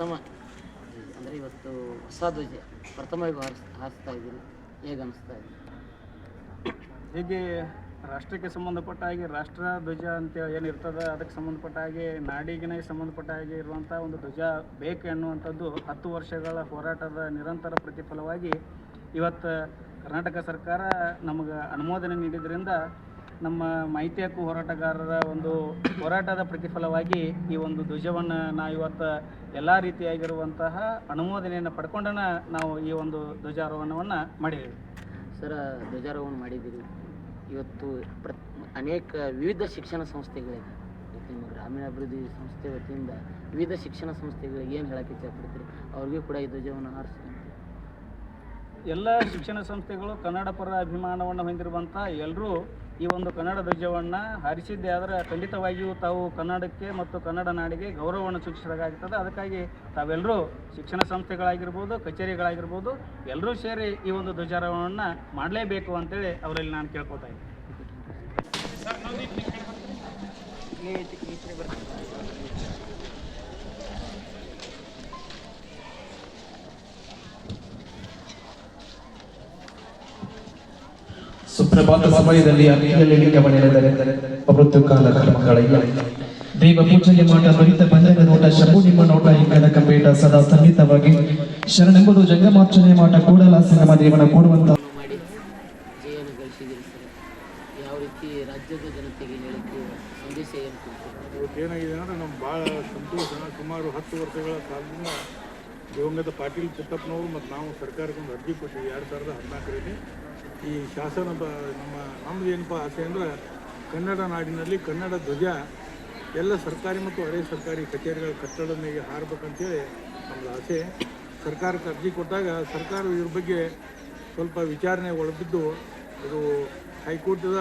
ಪ್ರಥಮ, ಅಂದರೆ ಇವತ್ತು ಹೊಸ ಧ್ವಜ ಪ್ರಥಮವಾಗಿ ಹಾರಿಸ್, ಹಾರಿಸ್ತಾ ಇದ್ದೀರಿ ಹೇಗೆ ಅನಿಸ್ತಾ ಇದೆ? ಹೀಗೆ ರಾಷ್ಟ್ರಕ್ಕೆ ಸಂಬಂಧಪಟ್ಟ ಹಾಗೆ ರಾಷ್ಟ್ರ ಧ್ವಜ ಅಂತ ಏನಿರ್ತದೆ ಅದಕ್ಕೆ ಸಂಬಂಧಪಟ್ಟ ಹಾಗೆ ನಾಡಿಗೆ ಸಂಬಂಧಪಟ್ಟ ಹಾಗೆ ಇರುವಂಥ ಒಂದು ಧ್ವಜ ಬೇಕು ಎನ್ನುವಂಥದ್ದು ಹತ್ತು ವರ್ಷಗಳ ಹೋರಾಟದ ನಿರಂತರ ಪ್ರತಿಫಲವಾಗಿ ಇವತ್ತು ಕರ್ನಾಟಕ ಸರ್ಕಾರ ನಮಗೆ ಅನುಮೋದನೆ ನೀಡಿದ್ರಿಂದ ನಮ್ಮ ಮಾಹಿತಿ ಹಕ್ಕು ಹೋರಾಟಗಾರರ ಒಂದು ಹೋರಾಟದ ಪ್ರತಿಫಲವಾಗಿ ಈ ಒಂದು ಧ್ವಜವನ್ನು ನಾವು ಇವತ್ತು ಎಲ್ಲ ರೀತಿಯಾಗಿರುವಂತಹ ಅನುಮೋದನೆಯನ್ನು ಪಡ್ಕೊಂಡನ ನಾವು ಈ ಒಂದು ಧ್ವಜಾರೋಹಣವನ್ನು ಮಾಡಿದ್ದೀವಿ. ಸರ ಧ್ವಜಾರೋಹಣ ಮಾಡಿದ್ದೀವಿ ಇವತ್ತು ಪ್ರ ಅನೇಕ ವಿವಿಧ ಶಿಕ್ಷಣ ಸಂಸ್ಥೆಗಳಿದೆ. ಇವತ್ತು ನಿಮ್ಮ ಗ್ರಾಮೀಣಾಭಿವೃದ್ಧಿ ಸಂಸ್ಥೆ ವತಿಯಿಂದ ವಿವಿಧ ಶಿಕ್ಷಣ ಸಂಸ್ಥೆಗಳಿಗೆ ಏನು ಹೇಳಕ್ಕೆ ಇಚ್ಛಪಡ್ತೀರಿ? ಅವ್ರಿಗೂ ಕೂಡ ಈ ಧ್ವಜವನ್ನು ಹಾರಿಸಿ ಎಲ್ಲ ಶಿಕ್ಷಣ ಸಂಸ್ಥೆಗಳು ಕನ್ನಡ ಪರ ಅಭಿಮಾನವನ್ನು ಹೊಂದಿರುವಂಥ ಎಲ್ಲರೂ ಈ ಒಂದು ಕನ್ನಡ ಧ್ವಜವನ್ನು ಹಾರಿಸಿದ್ದೇ ಆದರೆ ಖಂಡಿತವಾಗಿಯೂ ತಾವು ಕನ್ನಡಕ್ಕೆ ಮತ್ತು ಕನ್ನಡ ನಾಡಿಗೆ ಗೌರವವನ್ನು ಸೂಚಿಸಿದಾಗ್ತದೆ ಅದಕ್ಕಾಗಿ ತಾವೆಲ್ಲರೂ ಶಿಕ್ಷಣ ಸಂಸ್ಥೆಗಳಾಗಿರ್ಬೋದು ಕಚೇರಿಗಳಾಗಿರ್ಬೋದು ಎಲ್ಲರೂ ಸೇರಿ ಈ ಒಂದು ಧ್ವಜಾರೋಹಣವನ್ನು ಮಾಡಲೇಬೇಕು ಅಂತೇಳಿ ಅವರಲ್ಲಿ ನಾನು ಕೇಳ್ಕೊತಾ ಇದ್ದೀನಿ. ಸುಪ್ರಭಾತ ಸಮಯದಲ್ಲಿ ಅಗ್ನಿಯಲ್ಲಿ ಗಮನಿಸಿದರೆ ಮೃತ್ಯುಕಾಲ ಕರ್ಮಗಳಿಲ್ಲ ದೇವ ಪೂಜೆಗೆ ಮಾಟ ಬರಿತ ಬಂಧನ ನೋಟ ಶಂಭು ನಿಮ್ಮ ನೋಟ ಇಂಗದ ಪೇಟ ಸದಾ ಸನ್ನಿಹಿತವಾಗಿ. ಶರಣೆಂಬುದು ಜಂಗಮಾರ್ಚನೆ ಮಾಟ ಕೂಡಲ ಸಿನಿಮಾ ದೇವನ ಕೂಡುವಂತ ಮಾಡಿ ಯಾವ ರೀತಿ ರಾಜ್ಯದ ಜನತೆಗೆ ಹೇಳಿಕೆ ಸಂದೇಶ ಏನು ಕೊಡ್ತೀರಿ ಇವತ್ತೇನಾಗಿದೆ ಅಂದರೆ ನಮ್ಮ ಭಾಳ ಸಂತೋಷ. ಸುಮಾರು ಹತ್ತು ವರ್ಷಗಳ ಕಾಲದಿಂದ ದಿವಂಗತ ಪಾಟೀಲ್ ಪುಟ್ಟಪ್ಪನವರು ಮತ್ತು ನಾವು ಸರ್ಕಾರಕ್ಕೆ ಒಂದು ಅರ್ಜಿ ಕೊಟ್ಟಿವಿ ಎರಡು ಸಾವಿರದ ಹದಿನಾಲ್ಕರಲ್ಲಿ. ಈ ಶಾಸನ ಬ ನಮ್ಮ ನಮ್ಮದು ಏನಪ್ಪ ಆಸೆ ಅಂದ್ರೆ ಕನ್ನಡ ನಾಡಿನಲ್ಲಿ ಕನ್ನಡ ಧ್ವಜ ಎಲ್ಲ ಸರ್ಕಾರಿ ಮತ್ತು ಅರೆ ಸರ್ಕಾರಿ ಕಚೇರಿಗಳ ಕಟ್ಟಡದ ಮೇಲೆ ಹಾರಬೇಕಂತೇಳಿ ನಮ್ಮದು ಆಸೆ. ಸರ್ಕಾರಕ್ಕೆ ಅರ್ಜಿ ಕೊಟ್ಟಾಗ ಸರ್ಕಾರ ಇದ್ರ ಬಗ್ಗೆ ಸ್ವಲ್ಪ ವಿಚಾರಣೆ ಒಳಬಿದ್ದು ಇದು ಹೈಕೋರ್ಟದ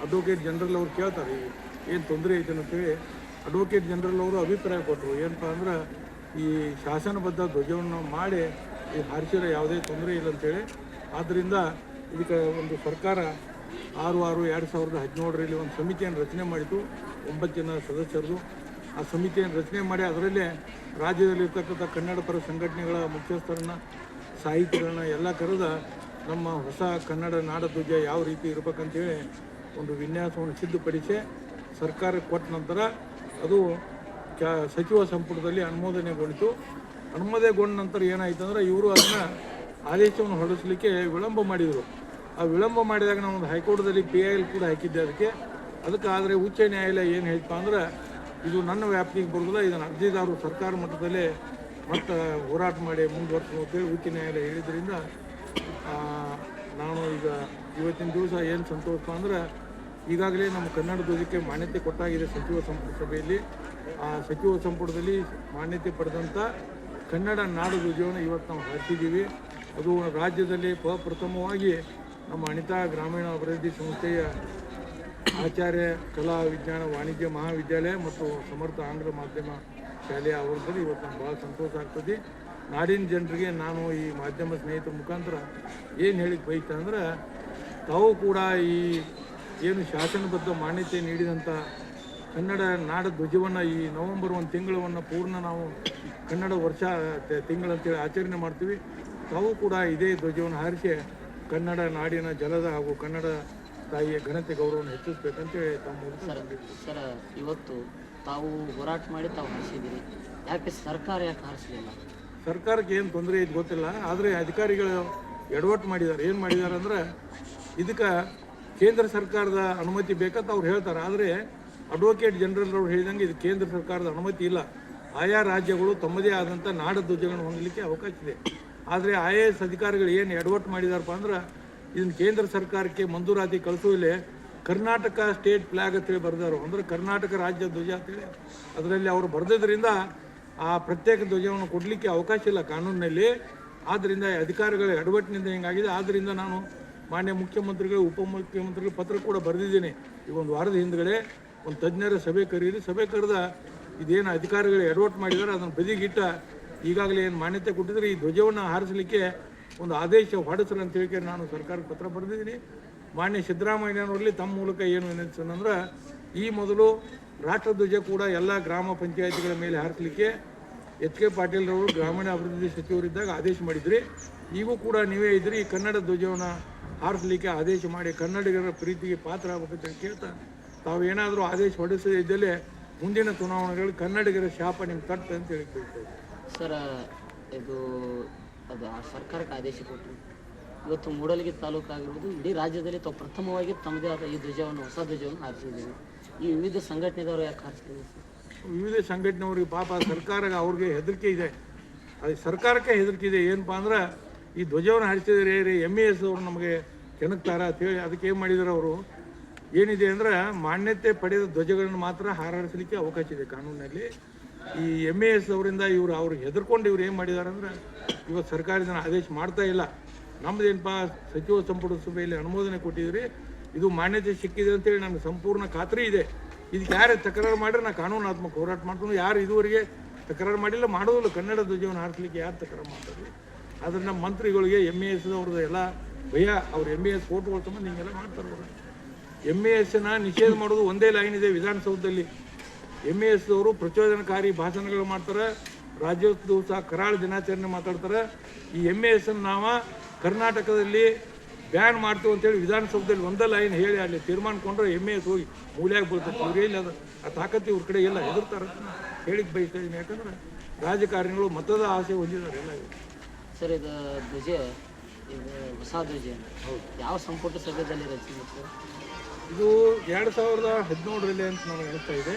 ಅಡ್ವೊಕೇಟ್ ಜನರಲ್ ಅವರು ಕೇಳ್ತಾರೆ, ಏನು ತೊಂದರೆ ಐತೆ ಅಂತೇಳಿ ಅಡ್ವೊಕೇಟ್ ಜನರಲ್ ಅವರು ಅಭಿಪ್ರಾಯ ಕೊಟ್ಟರು ಏನಪ್ಪ ಅಂದ್ರೆ ಈ ಶಾಸನಬದ್ಧ ಧ್ವಜವನ್ನು ಮಾಡಿ ಈ ಹಾರಿಸಿರೋ ಯಾವುದೇ ತೊಂದರೆ ಇಲ್ಲ ಅಂತೇಳಿ. ಆದ್ದರಿಂದ ಇದಕ್ಕೆ ಒಂದು ಸರ್ಕಾರ ಆರು ಆರು ಎರಡು ಸಾವಿರದ ಹದಿನೇಳರಲ್ಲಿ ಒಂದು ಸಮಿತಿಯನ್ನು ರಚನೆ ಮಾಡಿತು, ಒಂಬತ್ತು ಜನ ಸದಸ್ಯರದು. ಆ ಸಮಿತಿಯನ್ನು ರಚನೆ ಮಾಡಿ ಅದರಲ್ಲೇ ರಾಜ್ಯದಲ್ಲಿರ್ತಕ್ಕಂಥ ಕನ್ನಡ ಪರ ಸಂಘಟನೆಗಳ ಮುಖ್ಯಸ್ಥರನ್ನ, ಸಾಹಿತಿಗಳನ್ನ ಎಲ್ಲ ಕರೆದ ನಮ್ಮ ಹೊಸ ಕನ್ನಡ ನಾಡಧ್ವಜ ಯಾವ ರೀತಿ ಇರಬೇಕಂತೇಳಿ ಒಂದು ವಿನ್ಯಾಸವನ್ನು ಸಿದ್ಧಪಡಿಸಿ ಸರ್ಕಾರಕ್ಕೆ ಕೊಟ್ಟ ನಂತರ ಅದು ಕ್ಯಾ ಸಚಿವ ಸಂಪುಟದಲ್ಲಿ ಅನುಮೋದನೆಗೊಂಡಿತು. ಅನುಮೋದನೆಗೊಂಡ ನಂತರ ಏನಾಯ್ತು ಅಂದ್ರೆ ಇವರು ಅದನ್ನು ಆದೇಶವನ್ನು ಹೊರಡಿಸಲಿಕ್ಕೆ ವಿಳಂಬ ಮಾಡಿದರು. ಆ ವಿಳಂಬ ಮಾಡಿದಾಗ ನಾವು ಒಂದು ಹೈಕೋರ್ಟ್ದಲ್ಲಿ ಪಿ ಐ ಎಲ್ ಕೂಡ ಹಾಕಿದ್ದೆ ಅದಕ್ಕೆ. ಅದಕ್ಕೆ ಆದರೆ ಉಚ್ಚ ನ್ಯಾಯಾಲಯ ಏನು ಹೇಳ್ತಾ ಅಂದ್ರೆ, ಇದು ನನ್ನ ವ್ಯಾಪ್ತಿಗೆ ಬರೋದಿಲ್ಲ ಇದನ್ನು ಅರ್ಜಿದಾರರು ಸರ್ಕಾರ ಮಟ್ಟದಲ್ಲೇ ಮತ್ತೆ ಹೋರಾಟ ಮಾಡಿ ಮುಂದುವರ್ಸು ಅಂತೇಳಿ ಉಚ್ಚ ನ್ಯಾಯಾಲಯ ಹೇಳಿದ್ರಿಂದ ನಾನು ಈಗ ಇವತ್ತಿನ ದಿವಸ ಏನು ಸಂತೋಷ ಅಂದ್ರೆ, ಈಗಾಗಲೇ ನಮ್ಮ ಕನ್ನಡ ಧ್ವಜಕ್ಕೆ ಮಾನ್ಯತೆ ಕೊಟ್ಟಾಗಿದೆ ಸಚಿವ ಸಂಪುಟ ಸಭೆಯಲ್ಲಿ. ಆ ಸಚಿವ ಸಂಪುಟದಲ್ಲಿ ಮಾನ್ಯತೆ ಪಡೆದಂಥ ಕನ್ನಡ ನಾಡು ಧ್ವಜವನ್ನು ಇವತ್ತು ನಾವು ಹಾಕಿದ್ದೀವಿ. ಅದು ರಾಜ್ಯದಲ್ಲಿ ಪ್ರಥಮವಾಗಿ ನಮ್ಮ ಅನಿತಾ ಗ್ರಾಮೀಣ ಅಭಿವೃದ್ಧಿ ಸಂಸ್ಥೆಯ ಆಚಾರ್ಯ ಕಲಾ ವಿಜ್ಞಾನ ವಾಣಿಜ್ಯ ಮಹಾವಿದ್ಯಾಲಯ ಮತ್ತು ಸಮರ್ಥ ಆಂಗ್ಲ ಮಾಧ್ಯಮ ಶಾಲೆಯ ಆವರಣದಲ್ಲಿ ಇವತ್ತು ನಮ್ಗೆ ಭಾಳ ಸಂತೋಷ ಆಗ್ತದೆ. ನಾಡಿನ ಜನರಿಗೆ ನಾನು ಈ ಮಾಧ್ಯಮ ಸ್ನೇಹಿತರ ಮುಖಾಂತರ ಏನು ಹೇಳಿಕ್ ಬೈತ ಅಂದ್ರೆ ತಾವು ಕೂಡ ಈ ಏನು ಶಾಸನಬದ್ಧ ಮಾನ್ಯತೆ ನೀಡಿದಂಥ ಕನ್ನಡ ನಾಡ ಧ್ವಜವನ್ನು ಈ ನವೆಂಬರ್ ಒಂದು ತಿಂಗಳವನ್ನು ಪೂರ್ಣ ನಾವು ಕನ್ನಡ ವರ್ಷ ತಿಂಗಳಂತೇಳಿ ಆಚರಣೆ ಮಾಡ್ತೀವಿ. ತಾವು ಕೂಡ ಇದೇ ಧ್ವಜವನ್ನು ಹಾರಿಸಿ ಕನ್ನಡ ನಾಡಿನ ಜಲದ ಹಾಗೂ ಕನ್ನಡ ತಾಯಿಯ ಘನತೆ ಗೌರವವನ್ನು ಹೆಚ್ಚಿಸ್ಬೇಕಂತೇಳಿ ತಮ್ಮ ಸರ್ ಇವತ್ತು ತಾವು ಹೋರಾಟ ಮಾಡಿ ತಾವು ಹಾರಿಸಿದ್ದೀರಿ. ಯಾಕೆ ಸರ್ಕಾರ ಯಾಕೆ ಹಾರಿಸಲಿಲ್ಲ? ಸರ್ಕಾರಕ್ಕೆ ಏನು ತೊಂದರೆ ಇದು ಗೊತ್ತಿಲ್ಲ. ಆದರೆ ಅಧಿಕಾರಿಗಳು ಎಡವಟ್ಟು ಮಾಡಿದ್ದಾರೆ. ಏನು ಮಾಡಿದ್ದಾರೆ ಅಂದರೆ ಇದಕ್ಕೆ ಕೇಂದ್ರ ಸರ್ಕಾರದ ಅನುಮತಿ ಬೇಕಂತ ಅವ್ರು ಹೇಳ್ತಾರೆ. ಆದರೆ ಅಡ್ವೊಕೇಟ್ ಜನರಲ್ ಅವರು ಹೇಳಿದಂಗೆ ಇದು ಕೇಂದ್ರ ಸರ್ಕಾರದ ಅನುಮತಿ ಇಲ್ಲ. ಆಯಾ ರಾಜ್ಯಗಳು ತಮ್ಮದೇ ಆದಂಥ ನಾಡ ಧ್ವಜಗಳನ್ನು ಹೊಂದಲಿಕ್ಕೆ ಅವಕಾಶ ಇದೆ. ಆದರೆ ಐ ಎ ಎಸ್ ಅಧಿಕಾರಿಗಳು ಏನು ಎಡವಟ್ಟು ಮಾಡಿದಾರಪ್ಪ ಅಂದ್ರೆ ಇದನ್ನು ಕೇಂದ್ರ ಸರ್ಕಾರಕ್ಕೆ ಮಂಜೂರಾತಿ ಕಳಿಸುವಲ್ಲೇ ಕರ್ನಾಟಕ ಸ್ಟೇಟ್ ಫ್ಲಾಗ್ ಅಂತೇಳಿ ಬರೆದಾರು. ಅಂದ್ರೆ ಕರ್ನಾಟಕ ರಾಜ್ಯ ಧ್ವಜ ಅಂತೇಳಿ ಅದರಲ್ಲಿ ಅವರು ಬರೆದಿದ್ದರಿಂದ ಆ ಪ್ರತ್ಯೇಕ ಧ್ವಜವನ್ನು ಕೊಡಲಿಕ್ಕೆ ಅವಕಾಶ ಇಲ್ಲ ಕಾನೂನಿನಲ್ಲಿ. ಆದ್ದರಿಂದ ಅಧಿಕಾರಿಗಳ ಎಡವಟ್ಟಿನಿಂದ ಹಿಂಗಾಗಿದೆ? ಆದ್ದರಿಂದ ನಾನು ಮಾನ್ಯ ಮುಖ್ಯಮಂತ್ರಿಗಳು ಉಪಮುಖ್ಯಮಂತ್ರಿಗಳು ಪತ್ರ ಕೂಡ ಬರೆದಿದ್ದೀನಿ. ಈ ಒಂದು ವಾರದ ಹಿಂದ್ಗಡೆ ಒಂದು ತಜ್ಞರ ಸಭೆ ಕರೀರಿ. ಸಭೆ ಕರೆದ ಇದೇನು ಅಧಿಕಾರಿಗಳು ಎಡವಟ್ ಮಾಡಿದ್ದಾರೆ ಅದನ್ನು ಬದಿಗಿಟ್ಟ ಈಗಾಗಲೇ ಏನು ಮಾನ್ಯತೆ ಕೊಟ್ಟಿದ್ರೆ ಈ ಧ್ವಜವನ್ನು ಹಾರಿಸಲಿಕ್ಕೆ ಒಂದು ಆದೇಶ ಹೊರಡಿಸ್ರಿ ಅಂತ ಹೇಳಿ ನಾನು ಸರ್ಕಾರಕ್ಕೆ ಪತ್ರ ಬರೆದಿದ್ದೀನಿ. ಮಾನ್ಯ ಸಿದ್ದರಾಮಯ್ಯನವರಲ್ಲಿ ತಮ್ಮ ಮೂಲಕ ಏನು ವಿನಂತಿಸೋದಂದ್ರೆ ಈ ಮೊದಲು ರಾಷ್ಟ್ರಧ್ವಜ ಕೂಡ ಎಲ್ಲ ಗ್ರಾಮ ಪಂಚಾಯತಿಗಳ ಮೇಲೆ ಹಾರಿಸಲಿಕ್ಕೆ ಎಚ್ ಕೆ ಪಾಟೀಲ್ರವರು ಗ್ರಾಮೀಣ ಅಭಿವೃದ್ಧಿ ಸಚಿವರಿದ್ದಾಗ ಆದೇಶ ಮಾಡಿದ್ರಿ. ಈಗೂ ಕೂಡ ನೀವೇ ಇದ್ರಿ, ಈ ಕನ್ನಡ ಧ್ವಜವನ್ನು ಹಾರಿಸಲಿಕ್ಕೆ ಆದೇಶ ಮಾಡಿ ಕನ್ನಡಿಗರ ಪ್ರೀತಿಗೆ ಪಾತ್ರ ಆಗ್ಬೇಕಂತ ಕೇಳ್ತಾ ತಾವು ಏನಾದರೂ ಆದೇಶ ಹೊರಡಿಸದೇ ಇದ್ದಲ್ಲಿ ಮುಂದಿನ ಚುನಾವಣೆಗಳು ಕನ್ನಡಿಗರ ಶಾಪ ನಿಮ್ಗೆ ತಟ್ಟು ಅಂತ ಹೇಳಿ ಕೇಳ್ತೇವೆ. ಸರ್ ಇದು ಅದು ಆ ಸರ್ಕಾರಕ್ಕೆ ಆದೇಶ ಕೊಟ್ಟರು ಇವತ್ತು ಮೂಡಲಗಿ ತಾಲೂಕು ಆಗಿರ್ಬೋದು ಇಡೀ ರಾಜ್ಯದಲ್ಲಿ ತಾವು ಪ್ರಥಮವಾಗಿ ತಮ್ಮದೇ ಆದ ಈ ಧ್ವಜವನ್ನು ಹೊಸ ಧ್ವಜವನ್ನು ಹಾರಿಸಿದ್ದೀವಿ ಈ ವಿವಿಧ ಸಂಘಟನೆದವರು ಯಾಕೆ ಹಾರಿಸ್ತೀವಿ ವಿವಿಧ ಸಂಘಟನೆಯವ್ರಿಗೆ ಪಾಪ ಸರ್ಕಾರ ಅವ್ರಿಗೆ ಹೆದರಿಕೆ ಇದೆ. ಅದು ಸರ್ಕಾರಕ್ಕೆ ಹೆದರಿಕೆ ಇದೆ. ಏನಪ್ಪ ಅಂದ್ರೆ ಈ ಧ್ವಜವನ್ನು ಹಾರಿಸಿದ್ರೆ ರೀ ಎಂ ಎ ಎಸ್ ಅವರು ನಮಗೆ ಕೆಣಕ್ತಾರ ಅಂತೇಳಿ ಅದಕ್ಕೆ ಏನು ಮಾಡಿದ್ರು ಅವರು? ಏನಿದೆ ಅಂದ್ರೆ ಮಾನ್ಯತೆ ಪಡೆದ ಧ್ವಜಗಳನ್ನು ಮಾತ್ರ ಹಾರಾಡಿಸಲಿಕ್ಕೆ ಅವಕಾಶ ಇದೆ ಕಾನೂನಿನಲ್ಲಿ. ಈ ಎಂ ಎ ಎಸ್ ಅವರಿಂದ ಇವರು ಅವರು ಹೆದರ್ಕೊಂಡು ಇವ್ರು ಏನು ಮಾಡಿದ್ದಾರೆ ಅಂದ್ರೆ ಇವತ್ತು ಸರ್ಕಾರ ಇದನ್ನು ಆದೇಶ ಮಾಡ್ತಾ ಇಲ್ಲ. ನಮ್ಮದೇನಪ್ಪ ಸಚಿವ ಸಂಪುಟ ಸಭೆಯಲ್ಲಿ ಅನುಮೋದನೆ ಕೊಟ್ಟಿದ್ರಿ ಇದು ಮಾನ್ಯತೆ ಸಿಕ್ಕಿದೆ ಅಂತೇಳಿ ನಮ್ಗೆ ಸಂಪೂರ್ಣ ಖಾತ್ರಿ ಇದೆ. ಇದಕ್ಕೆ ಯಾರು ತಕರಾರು ಮಾಡಿದ್ರೆ ನಾನು ಕಾನೂನಾತ್ಮಕ ಹೋರಾಟ ಮಾಡ್ತೀನಿ ಯಾರು ಇದುವರೆಗೆ ತಕರಾರು ಮಾಡಿಲ್ಲ ಮಾಡೋದಿಲ್ಲ ಕನ್ನಡ ಧ್ವಜವನ್ನು ಹಾರಿಸಲಿಕ್ಕೆ ಯಾರು ತಕರಾರು ಮಾಡ್ತಾರೆ? ಆದರೆ ನಮ್ಮ ಮಂತ್ರಿಗಳಿಗೆ ಎಂ ಎ ಎಸ್ ಅವ್ರದ್ದು ಎಲ್ಲ ಭಯ. ಅವ್ರು ಎಂ ಎ ಎಸ್ ಫೋಟೋಗಳು ಸಂಬಂಧ ಹಿಂಗೆಲ್ಲ ಮಾಡ್ತಾರೆ ಎಂ ಎ ಎಸ್ನ ನಿಷೇಧ ಮಾಡೋದು ಒಂದೇ ಲೈನ್ ಇದೆ ವಿಧಾನಸೌಧದಲ್ಲಿ. ಎಂ ಎ ಎಸ್ ಅವರು ಪ್ರಚೋದನಕಾರಿ ಭಾಷಣಗಳು ಮಾಡ್ತಾರೆ. ರಾಜ್ಯೋತ್ಸವ ಸಹ ಕರಾಳ ದಿನಾಚರಣೆ ಮಾತಾಡ್ತಾರೆ. ಈ ಎಂ ಎ ಎಸ್ ನಾವು ಕರ್ನಾಟಕದಲ್ಲಿ ಬ್ಯಾನ್ ಮಾಡ್ತೀವಿ ಅಂತೇಳಿ ವಿಧಾನಸೌಧದಲ್ಲಿ ಒಂದೇ ಲೈನ್ ಹೇಳಿ ಅಲ್ಲಿ ತೀರ್ಮಾನಕೊಂಡ್ರೆ ಎಂ ಎ ಎಸ್ ಹೋಗಿ ಮೂಲೆಯಾಗಿ ಬೀಳ್ತೈತೆ ಇವ್ರು ಇಲ್ಲ ಅದು ಆ ತಾಕತ್ತು ಇವ್ರ ಕಡೆ ಇಲ್ಲ ಹೆದರ್ತಾರೆ. ಹೇಳಿಕ್ ಬಯಸ್ತಾ ಇದ್ದೀನಿ ಯಾಕಂದ್ರೆ ರಾಜಕಾರಣಿಗಳು ಮತದ ಆಸೆ ಹೊಂದಿದ್ದಾರೆ ಎಲ್ಲ. ಸರ್ ಇದು ಧ್ವಜ ಹೊಸ ಧ್ವಜ. ಯಾವ ಸಂಪುಟ ಸಭೆಯಲ್ಲಿ ರಚಿಸಿದ್ರು ಸರ್ ಇದು ಎರಡು ಸಾವಿರದ ಹದಿನೇಳರಲ್ಲಿ ಅಂತ ನನಗೆ ಇದೆ.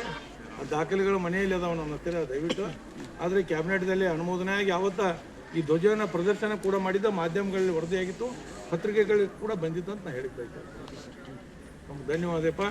ಆ ದಾಖಲೆಗಳು ಮನೆಯಲ್ಲಿ ಅದಾವ ನನ್ನ ಹತ್ತಿರ, ದಯವಿಟ್ಟು. ಆದರೆ ಕ್ಯಾಬಿನೆಟ್ದಲ್ಲಿ ಅನುಮೋದನೆ ಆಗಿ ಯಾವತ್ತ ಈ ಧ್ವಜವನ್ನು ಪ್ರದರ್ಶನ ಕೂಡ ಮಾಡಿದ್ದ ಮಾಧ್ಯಮಗಳಲ್ಲಿ ವರದಿಯಾಗಿತ್ತು, ಪತ್ರಿಕೆಗಳಿಗೆ ಕೂಡ ಬಂದಿತ್ತು ಅಂತ ನಾನು ಹೇಳಿದ್ದೆ. ಧನ್ಯವಾದಪ್ಪ.